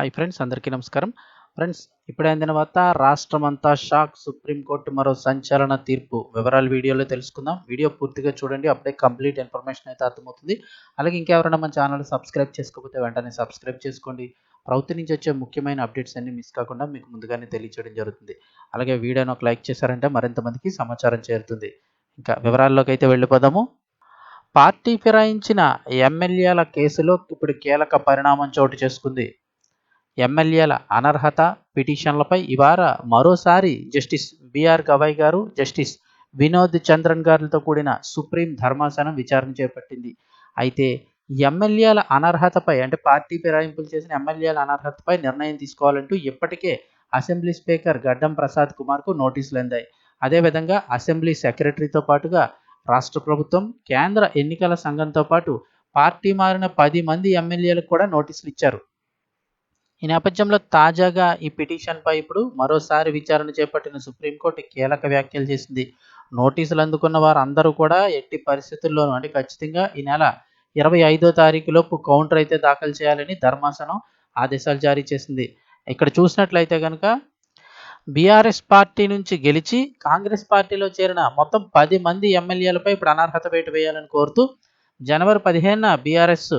Hi friends అందరికీ నమస్కారం. Friends ఇప్పుడే అందిన వార్త రాష్ట్రమంతా షాక్ సుప్రీంకోర్టు మరో సంచలన తీర్పు. వివరాలు వీడియోలో తెలుసుకుందాం. వీడియో పూర్తిగా చూడండి అప్పుడే కంప్లీట్ ఇన్ఫర్మేషన్ అయితే అర్థమవుతుంది. అలాగే ఇంకెవరైనా మన ఛానల్ సబ్స్క్రైబ్ చేసుకోకపోతే వెంటనే సబ్స్క్రైబ్ చేసుకోండి. ప్రభుత్వం నుంచి వచ్చే ముఖ్యమైన అప్డేట్స్ అన్ని మిస్ కాకుండా మీకు ముందుగానే తెలియచేయడం జరుగుతుంది. అలాగే వీడియోని ఒక లైక్ చేశారంటే మరింత మందికి సమాచారం చేరుతుంది. ఇంకా వివరాల్లోకి అయితే వెళ్ళిపోదాము. పార్టీ ఫిరాయించిన ఎమ్మెల్యేల కేసులో ఇప్పుడు కీలక పరిణామం చోటు చేసుకుంది. ఎమ్మెల్యేల అనర్హత పిటిషన్లపై ఇవాళ మరోసారి జస్టిస్ బిఆర్ గవాయ్ గారు జస్టిస్ వినోద్ చంద్రన్ గారితో కూడిన సుప్రీం ధర్మాసనం విచారణ చేపట్టింది. అయితే ఎమ్మెల్యేల అనర్హతపై అంటే పార్టీ ఫిరాయింపులు చేసిన ఎమ్మెల్యేల అనర్హతపై నిర్ణయం తీసుకోవాలంటూ ఇప్పటికే అసెంబ్లీ స్పీకర్ గడ్డం ప్రసాద్ కుమార్కు నోటీసులు అందాయి. అదేవిధంగా అసెంబ్లీ సెక్రటరీతో పాటుగా రాష్ట్ర ప్రభుత్వం కేంద్ర ఎన్నికల సంఘంతో పాటు పార్టీ మారిన పది మంది ఎమ్మెల్యేలకు కూడా నోటీసులు ఇచ్చారు. ఈ నేపథ్యంలో తాజాగా ఈ పిటిషన్పై ఇప్పుడు మరోసారి విచారణ చేపట్టిన సుప్రీంకోర్టు కీలక వ్యాఖ్యలు చేసింది. నోటీసులు అందుకున్న వారు అందరూ కూడా ఎట్టి పరిస్థితుల్లోనూ అంటే ఖచ్చితంగా ఈ నెల ఇరవై ఐదో తారీఖులోపు కౌంటర్ అయితే దాఖలు చేయాలని ధర్మాసనం ఆదేశాలు జారీ చేసింది. ఇక్కడ చూసినట్లయితే కనుక బీఆర్ఎస్ పార్టీ నుంచి గెలిచి కాంగ్రెస్ పార్టీలో చేరిన మొత్తం పది మంది ఎమ్మెల్యేలపై ఇప్పుడు అనర్హత వేటు వేయాలని కోరుతూ జనవరి పదిహేనున బీఆర్ఎస్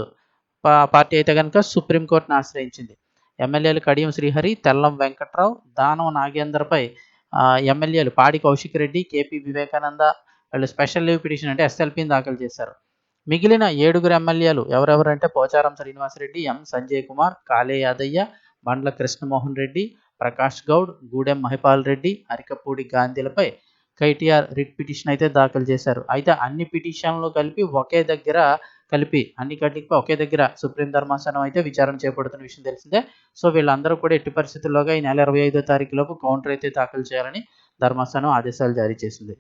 పార్టీ అయితే కనుక సుప్రీంకోర్టును ఆశ్రయించింది. ఎమ్మెల్యేలు కడియం శ్రీహరి తెల్లం వెంకట్రావు దానం నాగేందర్పై ఎమ్మెల్యేలు పాడి కౌశిక్ రెడ్డి కేపీ వివేకానంద వాళ్ళు స్పెషల్ లీవ్ పిటిషన్ అంటే ఎస్ఎల్పిని దాఖలు చేశారు. మిగిలిన ఏడుగురు ఎమ్మెల్యేలు ఎవరెవరంటే పోచారం శ్రీనివాసరెడ్డి ఎం సంజయ్ కుమార్ కాళే యాదయ్య బండ్ల కృష్ణమోహన్ రెడ్డి ప్రకాష్ గౌడ్ గూడెం మహిపాల్ రెడ్డి అరికపూడి గాంధీలపై కైటీఆర్ రిట్ పిటిషన్ అయితే దాఖలు చేశారు. అయితే అన్ని పిటిషన్లు కలిపి ఒకే దగ్గర కలిపి అన్ని కలిపి ఒకే దగ్గర సుప్రీం ధర్మాసనం అయితే విచారణ చేపడుతున్న విషయం తెలిసిందే. సో వీళ్ళందరూ కూడా ఎట్టి పరిస్థితుల్లోగా ఈ నెల ఇరవై ఐదో తారీఖులోపు కౌంటర్ అయితే దాఖలు చేయాలని ధర్మాసనం ఆదేశాలు జారీ చేసింది.